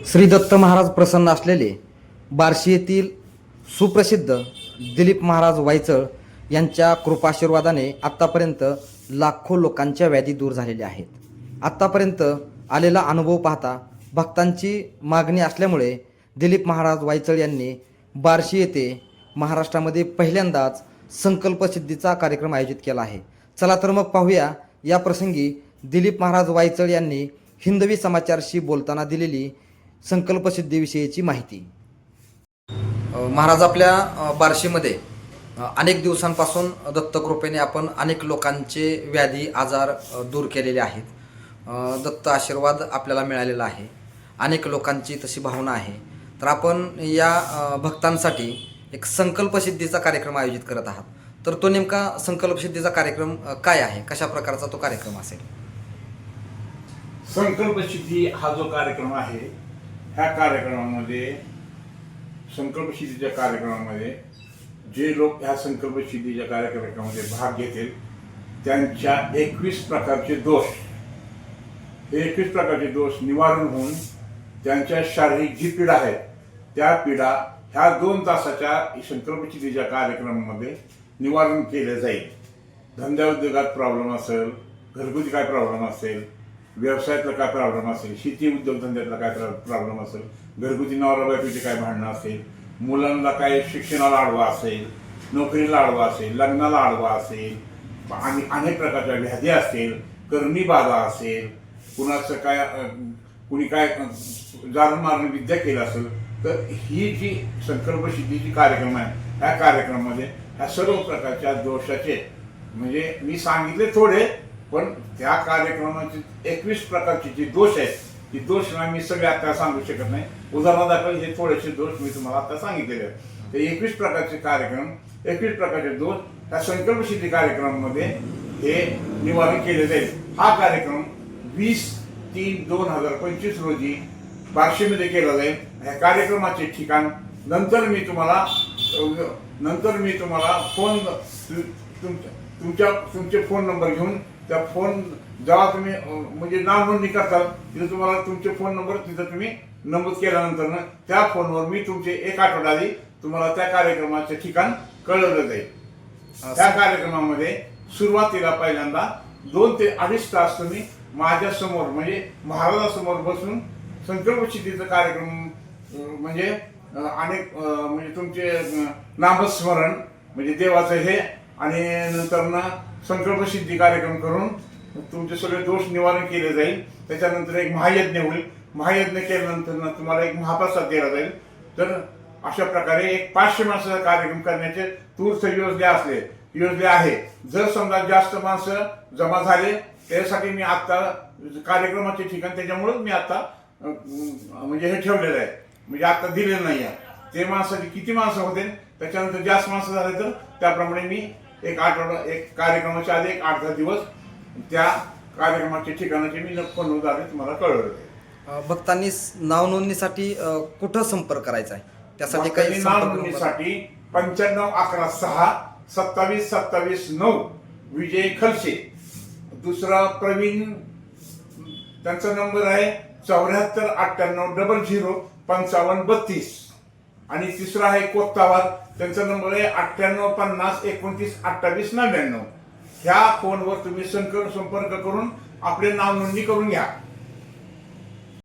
श्री दत्त महाराज प्रसन्न असलेले बार्शी येथील सुप्रसिद्ध दिलीप महाराज वायचळ यांच्या कृपाशीर्वादाने आत्तापर्यंत लाखो लोकांच्या व्याधी दूर झालेल्या आहेत. आत्तापर्यंत आलेला अनुभव पाहता भक्तांची मागणी असल्यामुळे दिलीप महाराज वायचळ यांनी बार्शी येथे महाराष्ट्रामध्ये पहिल्यांदाच संकल्पसिद्धीचा कार्यक्रम आयोजित केला आहे. चला तर मग पाहूया या प्रसंगी दिलीप महाराज वायचळ यांनी हिंदवी समाचारशी बोलताना दिलेली संकल्पसिद्धीविषयीची माहिती. महाराज आपल्या बार्शीमध्ये अनेक दिवसांपासून दत्तकृपेने आपण अनेक लोकांचे व्याधी आजार दूर केलेले आहेत. दत्त आशीर्वाद आपल्याला मिळालेला आहे. अनेक लोकांची तशी भावना आहे. तर आपण या भक्तांसाठी एक संकल्पसिद्धीचा कार्यक्रम आयोजित करत आहात. तर तो नेमका संकल्पसिद्धीचा कार्यक्रम काय आहे? कशा प्रकारचा तो कार्यक्रम असेल? संकल्पसिद्धी हा जो कार्यक्रम आहे ह्या कार्यक्रमामध्ये संकल्पसिद्धीच्या कार्यक्रमामध्ये जे लोक ह्या संकल्पसिद्धीच्या कार्यक्रमामध्ये भाग घेतील त्यांच्या एकवीस प्रकारचे दोष. हे एकवीस प्रकारचे दोष निवारण होऊन त्यांच्या शारीरिक जी पीडा आहे त्या पीडा ह्या दोन तासाच्या संकल्पसिद्धीच्या कार्यक्रमामध्ये निवारण केले जाईल. धंद्या उद्योगात प्रॉब्लेम असेल घरगुती काय प्रॉब्लेम असेल व्यवसायातला काय प्रॉब्लेम असेल शेती उद्योगधंद्यातला काय प्रॉब्लेम असेल घरगुती नवरा बायकोची काय भांडणं असेल मुलांना काय शिक्षणाला आडवा असेल नोकरीला आडवा असेल लग्नाला आडवा असेल आणि अनेक प्रकारच्या व्याधी असतील करणी बाधा असेल कुणाचं काय कुणी काय जाणून मारण विद्या केलं असेल तर ही जी संकल्प सिद्धीची कार्यक्रम आहे ह्या कार्यक्रमामध्ये ह्या सर्व प्रकारच्या दोषाचे म्हणजे मी सांगितले थोडे पण त्या कार्यक्रमाचे एकवीस प्रकारचे जे दोष आहेत ती दोष मी सगळे आता सांगू शकत नाही. उदाहरणादाखल हे थोडेसे दोष मी तुम्हाला आता सांगितलेले आहेत. ते एकवीस प्रकारचे कार्यक्रम एकवीस प्रकारचे दोष त्या संकल्पसिद्धी कार्यक्रमामध्ये हे निवारण केले जाईल. हा कार्यक्रम वीस तीन दोन हजार पंचवीस रोजी बार्शीमध्ये केला जाईल. ह्या कार्यक्रमाचे ठिकाण नंतर मी तुम्हाला नंतर मी तुम्हाला फोन तुमच्या तुमच्या तुमचे फोन नंबर घेऊन त्या फोन जेव्हा तुम्ही म्हणजे नाव नोंदणी करताल तिथे तुम्हाला तुमचे फोन नंबर तिथं तुम्ही नमूद केल्यानंतर त्या फोनवर मी तुमचे एक आठवडा आधी तुम्हाला त्या कार्यक्रमाचे ठिकाण कळवलं जाईल. त्या कार्यक्रमामध्ये सुरुवातीला पहिल्यांदा दोन ते अडीच तास तुम्ही माझ्यासमोर म्हणजे महाराजासमोर बसून संकल्पसिद्धीचा कार्यक्रम अं, म्हणजे अनेक म्हणजे तुमचे नामस्मरण म्हणजे देवाचं हे आणि नंतर ना संकल्पसिद्धी कार्यक्रम करून तुमचे सगळे दोष निवारण केले जाईल. त्याच्यानंतर एक महायज्ञ होईल. महायज्ञ केल्यानंतर ना तुम्हाला एक महाप्रसाद दिला जाईल. तर अशा प्रकारे एक पाचशे माणसाचा कार्यक्रम करण्याचे तूर्त योजले असले योजले आहे. जर समजा जास्त माणसं जमा झाले त्यासाठी मी आता कार्यक्रमाचे ठिकाण त्याच्यामुळेच मी आता म्हणजे हे ठेवलेलं आहे. म्हणजे आता दिलेलं नाही आहे. ते माणसाचे किती माणसं होते त्याच्यानंतर जास्त माणसं झाले तर त्याप्रमाणे मी एक आठवडा एक कार्यक्रमाच्या आधी एक आठ दहा दिवस त्या कार्यक्रमाच्या ठिकाणाचे मी फोनद्वारे तुम्हाला कळवलं भक्तांनी नाव नोंदणीसाठी कुठं संपर्क करायचा आहे? त्यासाठी काही नाव नोंदणीसाठी पंच्याण्णव अकरा सहा सत्तावीस सत्तावीस नऊ विजय खलसे. दुसरा प्रवीण त्यांचा नंबर आहे चौऱ्याहत्तर अठ्ठ्याण्णव डबल झिरो पंचावन्न बत्तीस. आणि तिसरा आहे कोत्तावार. त्यांचा नंबर आहे अठ्ठ्याण्णव पन्नास एकोणतीस अठ्ठावीस नव्याण्णव. ह्या फोनवर तुम्ही संक- संपर्क करून आपले नाव नोंदणी करून घ्या.